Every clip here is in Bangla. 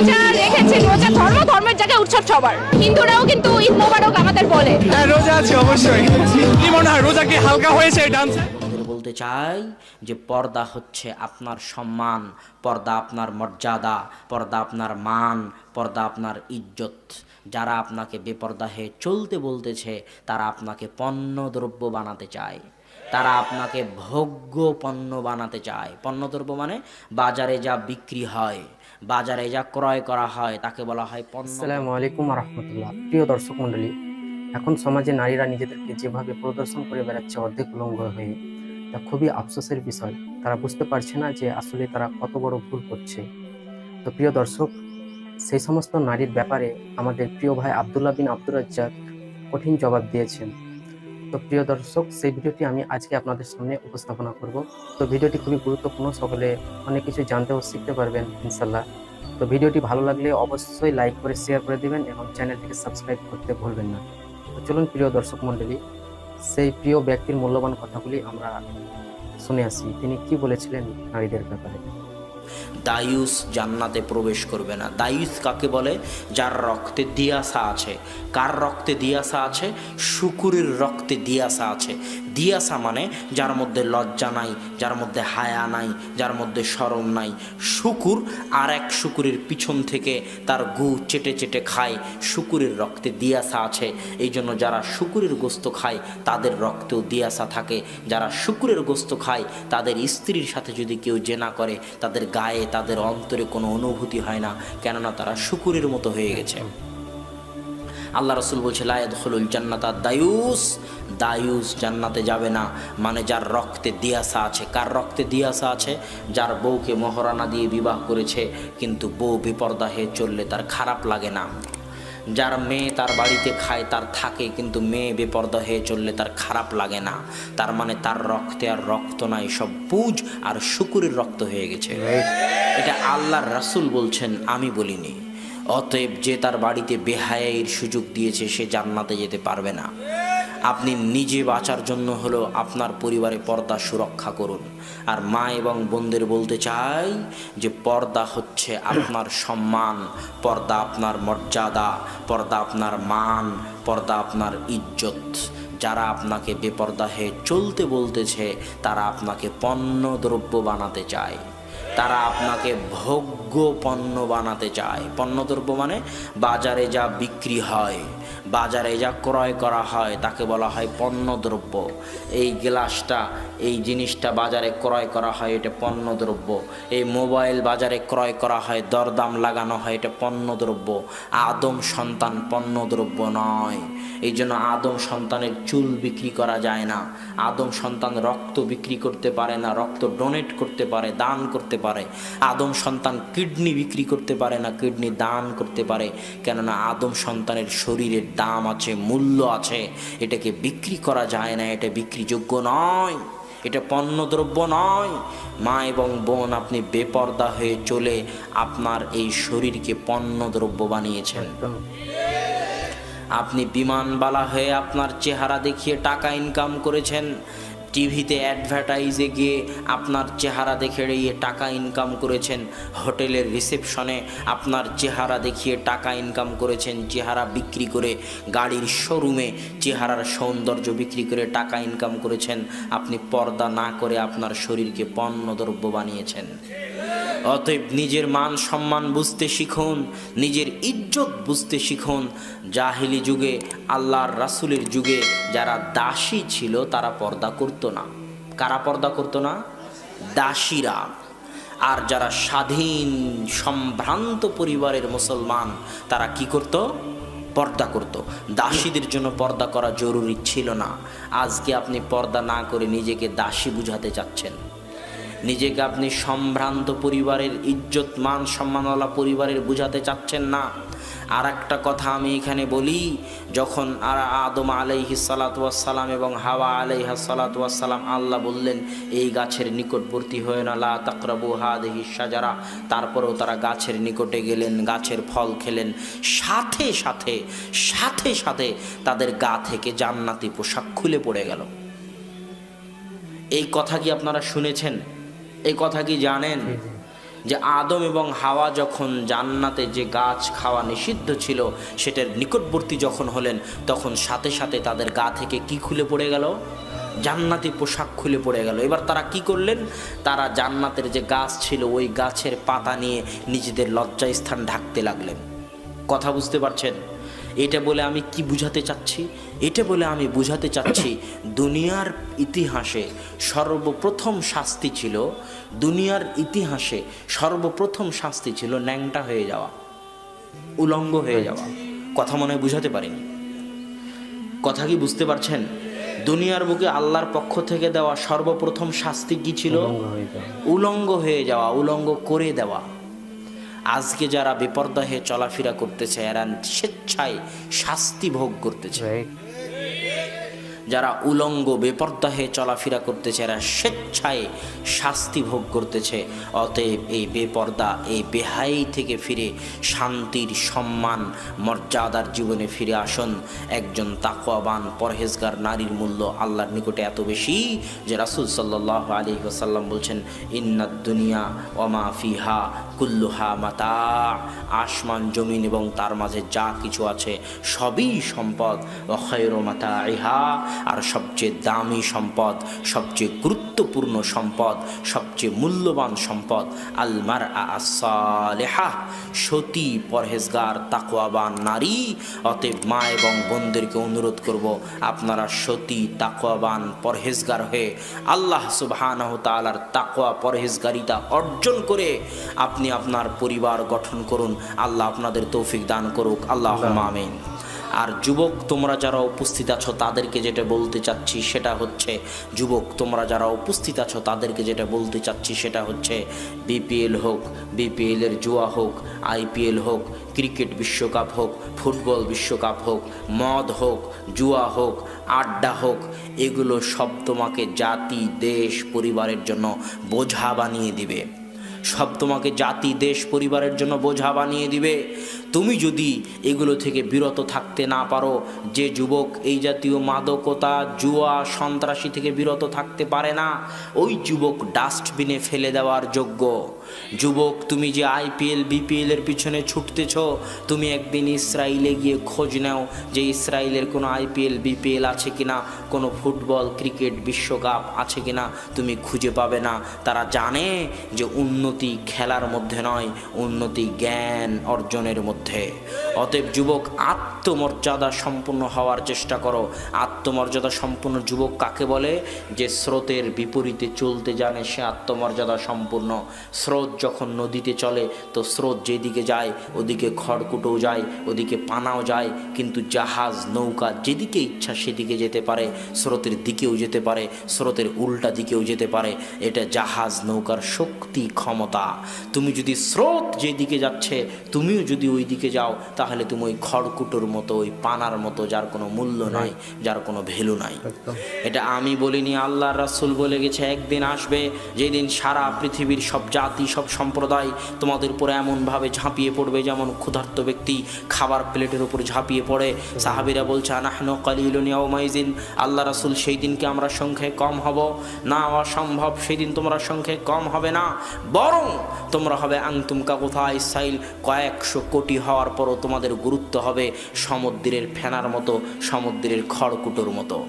রোজা রেখেছি রোজা ধর্ম ধর্মের জায়গায় উৎসব সবার। হিন্দুরাও কিন্তু ঈদ মোবারক আমাদের বলে। হ্যাঁ রোজা আছে অবশ্যই। কি মনে হয় রোজা কি হালকা হয়েছে ডান্সে বলতে চাই যে পর্দা হচ্ছে আপনার সম্মান পর্দা আপনার মর্যাদা পর্দা আপনার মান পর্দা আপনার ইজ্জত। যারা আপনাকে বেপর্দা হয়ে চলতে বলতেছে তারা আপনাকে পণ্য দ্রব্য বানাতে চায়। তারা আপনাকে ভোগ্য পণ্য বানাতে চায়। পণ্যদ্রব্য মানে বাজারে যা বিক্রি হয়। বাজারে যা ক্রয় করা হয়, তাকে বলা হয় আসসালামু আলাইকুম রহমতুল্লাহ প্রিয় দর্শক মণ্ডলী, এখন সমাজে নারীরা নিজেদেরকে যেভাবে প্রদর্শন করে বেড়াচ্ছে অর্ধেক উলঙ্গ হয়ে, তা খুবই আফসোসের বিষয়। তারা বুঝতে পারছে না যে আসলে তারা কত বড় ভুল করছে। তো প্রিয় দর্শক, সেই সমস্ত নারীর ব্যাপারে আমাদের প্রিয় ভাই আবদুল্লাহ বিন আব্দুর রাজ্জাক কঠিন জবাব দিয়েছেন। তো প্রিয় দর্শক, সেই ভিডিওটি আমি আজকে আপনাদের সামনে উপস্থাপনা করব। তো ভিডিওটি খুবই গুরুত্বপূর্ণ, সকলে অনেক কিছু জানতে ও শিখতে পারবেন ইনশাল্লাহ তো ভিডিওটি ভালো লাগলে অবশ্যই লাইক করে শেয়ার করে দিবেন এবং চ্যানেলটিকে সাবস্ক্রাইব করতে ভুলবেন না। তো চলুন প্রিয় দর্শক মণ্ডলী, সেই প্রিয় ব্যক্তির মূল্যবান কথাগুলি আমরা শুনে আসি। তিনি কি বলেছিলেন নারীদের ব্যাপারে? দায়ুস জান্নাতে প্রবেশ করবে না। দায়ুস কাকে বলে? যার রক্তে দিয়াসা আছে। কার রক্তে দিয়াসা আছে? শুকুরের রক্তে দিয়াসা আছে। দিয়াসা মানে যার মধ্যে লজ্জা নাই, যার মধ্যে হায়া নাই, যার মধ্যে শরম নাই। শুকুর আর এক শুকুরের পিছন থেকে তার গু চেটে চেটে খায়, শুকুরের রক্তে দিয়াসা আছে। এই জন্য যারা শুকুরের গোস্ত খায়, তাদের রক্তেও দিয়াসা থাকে। যারা শুকুরের গোস্ত খায়, তাদের স্ত্রীর সাথে যদি কেউ জেনা করে, তাদের গায়ে, তাদের অন্তরে কোনো অনুভূতি হয় না। কেননা তারা শুকুরের মতো হয়ে গেছে। আল্লাহ রসুল বলছে লায়দ হলুল জান্নাতা দায়ুস। দায়ুস জান্নাতে যাবে না মানে যার রক্তে দিয়াসা আছে। কার রক্তে দিয়াসা আছে? যার বউকে মহারানা দিয়ে বিবাহ করেছে কিন্তু বউ বিপর্দা হয়ে চললে তার খারাপ লাগে না। যার মেয়ে তার বাড়িতে খায় তার থাকে কিন্তু মেয়ে বেপর্দা হয়ে চললে তার খারাপ লাগে না। তার মানে তার রক্তে আর রক্ত নাই সব পুজ আর শুকুরের রক্ত হয়ে গেছে। এটা আল্লাহর রাসূল বলছেন আমি বলিনি। অতএব যে তার বাড়িতে বেহায়ের সুযোগ দিয়েছে, সে জান্নাতে যেতে পারবে না। আপনি নিজে বাঁচার জন্য হলো আপনার পরিবারে পর্দা সুরক্ষা করুন। আর মা এবং বোনদের বলতে চাই যে, পর্দা হচ্ছে আপনার সম্মান, পর্দা আপনার মর্যাদা, পর্দা আপনার মান, পর্দা আপনার ইজ্জত। যারা আপনাকে বেপর্দা হয়ে চলতে বলতেছে, তারা আপনাকে পণ্য দ্রব্য বানাতে চায়। তারা আপনাকে ভোগ্য পণ্য বানাতে চায়। পণ্যদ্রব্য মানে বাজারে যা বিক্রি হয়। বাজারে যা ক্রয় করা হয়, তাকে বলা হয় পণ্যদ্রব্য। এই গ্লাসটা, এই জিনিসটা বাজারে ক্রয় করা হয়, এটা পণ্যদ্রব্য। এই মোবাইল বাজারে ক্রয় করা হয়, দরদাম লাগানো হয়, এটা পণ্যদ্রব্য। আদম সন্তান পণ্যদ্রব্য নয়। এই জন্য আদম সন্তানের চুল বিক্রি করা যায় না। আদম সন্তান রক্ত বিক্রি করতে পারে না, রক্ত ডোনেট করতে পারে, দান করতে পারে। আদম সন্তান কিডনি বিক্রি করতে পারে না, কিডনি দান করতে পারে। কেননা আদম সন্তানের শরীরের দাম আছে, মূল্য আছে। এটাকে বিক্রি করা যায় না, এটা বিক্রিযোগ্য নয়। এটা পণ্যদ্রব্য নয়। মা এবং বোন, আপনি বেপর্দা হয়ে চলে আপনার এই শরীরকে পণ্যদ্রব্য বানিয়েছেন। আপনি বিমানবালা হয়ে আপনার চেহারা দেখিয়ে টাকা ইনকাম করেছেন। টিভিতে অ্যাডভার্টাইজে গিয়ে আপনার চেহারা দেখে গিয়ে টাকা ইনকাম করেছেন হোটেলের রিসেপশনে। আপনার চেহারা দেখিয়ে টাকা ইনকাম করেছেন, চেহারা বিক্রি করে গাড়ির শোরুমে। চেহারার সৌন্দর্য বিক্রি করে টাকা ইনকাম করেছেন। আপনি পর্দা না করে আপনার শরীরকে পণ্যদ্রব্য বানিয়েছেন। অতএব নিজের মান সম্মান বুঝতে শিখুন, নিজের ইজ্জত বুঝতে শিখুন। জাহিলি যুগে, আল্লাহর রাসূলের যুগে যারা দাসী ছিল, তারা পর্দা করতো না। কারা পর্দা করতো না? দাসীরা। আর যারা স্বাধীন, সম্ভ্রান্ত পরিবারের মুসলমান, তারা কি করত? পর্দা করত। দাসীদের জন্য পর্দা করা জরুরি ছিল না। আজকে আপনি পর্দা না করে নিজেকে দাসী বুঝাতে চাচ্ছেন। নিজেকে আপনি সম্ভ্রান্ত পরিবারের ইজ্জত, মান সম্মানওয়ালা পরিবারের বুঝাতে চাচ্ছেন না। আর একটা কথা আমি এখানে বলি, যখন আর আদম আলাইহি সালাতাম এবং হাওয়া আলাইহা সালাতাম আল্লাহ বললেন, এই গাছের নিকটবর্তী হয়ে না, লা তাকরাবু হাদিহি সাজারা তারপরেও তারা গাছের নিকটে গেলেন, গাছের ফল খেলেন। সাথে সাথে সাথে সাথে তাদের গা থেকে জান্নাতি পোশাক খুলে পড়ে গেল। এই কথা কি আপনারা শুনেছেন? এই কথা কি জানেন? যে আদম এবং হাওয়া যখন জান্নাতে যে গাছ খাওয়া নিষিদ্ধ ছিল, সেটার নিকটবর্তী যখন হলেন, তখন সাথে সাথে তাদের গা থেকে কি খুলে পড়ে গেল? জান্নাতি পোশাক খুলে পড়ে গেল। এবার তারা কি করলেন? তারা জান্নাতের যে গাছ ছিল, ওই গাছের পাতা নিয়ে নিজেদের লজ্জাস্থান ঢাকতে লাগলেন। কথা বুঝতে পারছেন? এটা বলে আমি কি বুঝাতে চাচ্ছি? এটা বলে আমি বুঝাতে চাচ্ছি দুনিয়ার ইতিহাসে সর্বপ্রথম শাস্তি ছিল দুনিয়ার ইতিহাসে সর্বপ্রথম শাস্তি ছিল ন্যাংটা হয়ে যাওয়া উলঙ্গ হয়ে যাওয়া। কথা মনে হয় বুঝাতে পারিনি। কথা কি বুঝতে পারছেন? দুনিয়ার বুকে আল্লাহর পক্ষ থেকে দেওয়া সর্বপ্রথম শাস্তি কি ছিল? উলঙ্গ হয়ে যাওয়া। উলঙ্গ করে দেওয়া। আজকে যারা বেপর্দাহে চলাফেরা করতেছে এরা স্বেচ্ছায় শাস্তি ভোগ করতেছে? যারা উলঙ্গ বেপর্দা হয়ে চলাফেরা করতেছে, এরা স্বেচ্ছায় শাস্তি ভোগ করতেছে। অতএব এই বেপর্দা, এই বেহাই থেকে ফিরে শান্তির সম্মান, মর্যাদার জীবনে ফিরে আসুন। একজন তাকওয়াবান, পরহেজগার নারীর মূল্য আল্লাহর নিকটে এত বেশি যে রাসুল সাল্লাহ আলী ওসাল্লাম বলছেন, ইন্নাদ দুনিয়া ওমা ফিহা কুল্লুহা মাতা। আসমান, জমিন এবং তার মাঝে যা কিছু আছে সবই সম্পদ। অক্ষয়ের মাতা ইহা আর সবচেয়ে দামি সম্পদ, সবচেয়ে গুরুত্বপূর্ণ সম্পদ, সবচেয়ে মূল্যবান সম্পদ আলমার আসালেহা সতী পরহেজগার, তাকওয়াবান নারী। অতএব মা এবং বোনদেরকে অনুরোধ করব, আপনারা সতী, তাকওয়াবান পরহেজগার হয়ে আল্লাহ সুবহানাহু তাআলার তাকওয়া পরহেজগারিতা অর্জন করে আপনি আপনার পরিবার গঠন করুন। আল্লাহ আপনাদের তৌফিক দান করুক। আল্লাহ আমিন। আর যুবক, তোমরা যারা উপস্থিত আছো, তাদেরকে যেটা বলতে চাচ্ছি সেটা হচ্ছে, যুবক, তোমরা যারা উপস্থিত আছো, তাদেরকে যেটা বলতে চাচ্ছি সেটা হচ্ছে, বিপিএল হোক বিপিএলের জুয়া হোক, আইপিএল হোক, ক্রিকেট বিশ্বকাপ হোক, ফুটবল বিশ্বকাপ হোক, মদ হোক, জুয়া হোক, আড্ডা হোক, এগুলো সব তোমাকে জাতি, দেশ, পরিবারের জন্য বোঝা বানিয়ে দিবে। সব তোমাকে জাতি, দেশ, পরিবারের জন্য বোঝা বানিয়ে দিবে। তুমি যদি এগুলো থেকে বিরত থাকতে না পারো, যে যুবক এই জাতীয় মাদকতা, জুয়া, সন্ত্রাসী থেকে বিরত থাকতে পারে না, ওই যুবক ডাস্টবিনে ফেলে দেওয়ার যোগ্য। যুবক, তুমি যে আইপিএল, বিপিএল এর পিছনে ছুটতেছ, তুমি একদিন ইসরায়েলে গিয়ে খোঁজ নাও যে ইসরায়েলের কোনো আইপিএল, বিপিএল আছে কিনা, কোনো ফুটবল, ক্রিকেট, বিশ্বকাপ আছে কিনা, তুমি খুঁজে পাবে না। তারা জানে যে উন্নতি খেলার মধ্যে নয়, উন্নতি জ্ঞান অর্জনের মধ্যে অতএব যুবক, আত্মমর্যাদা সম্পূর্ণ হওয়ার চেষ্টা করো। আত্মমর্যাদা সম্পূর্ণ যুবক কাকে বলে? যে স্রোতের বিপরীতে চলতে জানে, সে আত্মমর্যাদা সম্পূর্ণ। স্রোত যখন নদীতে চলে, তো স্রোত যেদিকে যায়, ওদিকে খড়কুটো যায়, ওদিকে পানাও যায়, কিন্তু জাহাজ, নৌকা যেদিকে ইচ্ছা সেদিকে যেতে পারে, স্রোতের দিকেও যেতে পারে, স্রোতের উল্টা দিকেও যেতে পারে। এটা জাহাজ, নৌকার শক্তি, ক্ষমতা। তুমি যদি স্রোত যেদিকে যাচ্ছে, তুমিও যদি ওই দিকে যাও তাহলে তুমি ওই খড়কুটোর মতো ওই পানার মতো যার কোনো মূল্য নাই যার কোনো ভ্যালু নাই। এটা আমি বলিনি আল্লাহ রাসুল বলে গেছে একদিন আসবে যেদিন সারা পৃথিবীর সব জাতি সব সম্প্রদায় তোমাদের উপরে এমনভাবে ঝাঁপিয়ে পড়বে যেমন ক্ষুধার্ত ব্যক্তি খাবার প্লেটের উপর ঝাঁপিয়ে পড়ে। সাহাবিরা বলছে আনাহন কালিলুনিয়াউমাইজিন আল্লাহ রাসুল সেই দিনকে আমরা সংখ্যায় কম হব। না অসম্ভব সেই দিন তোমরা সংখ্যায় কম হবে না বরং তোমরা হবে আংতুমকা কোথায় সাইল কয়েকশো কোটি হওয়ার পরও তোমাদের গুরুত্ব হবে সমুদ্রের ফেনার মতো, সমুদ্রের খড়কুটোর মতো।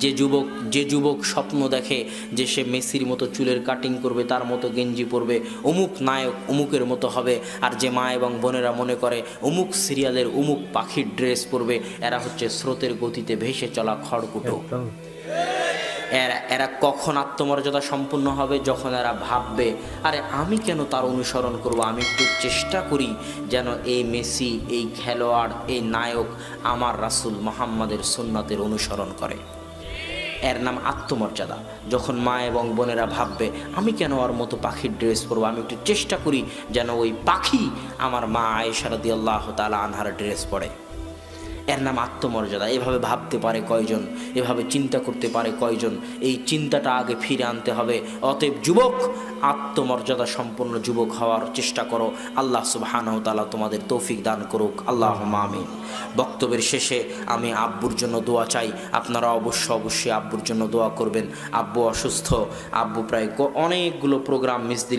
যে যুবক যে যুবক স্বপ্ন দেখে যে সে মেসির মতো চুলের কাটিং করবে, তার মতো গেঞ্জি পরবে, অমুক নায়ক অমুকের মতো হবে। আর যে মা এবং বোনেরা মনে করে, অমুক সিরিয়ালের অমুক পাখির ড্রেস পরবে, এরা হচ্ছে স্রোতের গতিতে ভেসে চলা খড়কুটো। এরা এরা কখন আত্মমর্যাদা সম্পূর্ণ হবে যখন এরা ভাববে, আরে আমি কেন তার অনুসরণ করব? আমি একটু চেষ্টা করি যেন এই মেসি, এই খেলোয়াড়, এই নায়ক আমার রাসুল মোহাম্মদের সুন্নাতের অনুসরণ করে। এর নাম আত্মমর্যাদা। যখন মা এবং বোনেরা ভাববে, আমি কেন ওর মতো পাখির ড্রেস পরবো? আমি একটু চেষ্টা করি যেন ওই পাখি আমার মা আয়েশারদি আল্লাহ তালা আনহার ড্রেস পরে। এর নাম আত্মমর্যাদা। এভাবে ভাবতে পারে কয়জন, এভাবে চিন্তা করতে পারে কয়জন, এই চিন্তাটা আগে ফিরে আনতে হবে। অতএব যুবক, আত্মমর্যাদা সম্পন্ন যুবক হওয়ার চেষ্টা করো। আল্লাহ সুবহানাহু তাআলা তোমাদের তৌফিক দান করুক। আল্লাহ আমিন। বক্তব্যের শেষে আমি আব্বুর জন্য দোয়া চাই। আপনারা অবশ্য অবশ্যই আব্বুর জন্য দোয়া করবেন। আব্বু অসুস্থ। আব্বু প্রায় অনেকগুলো প্রোগ্রাম মিস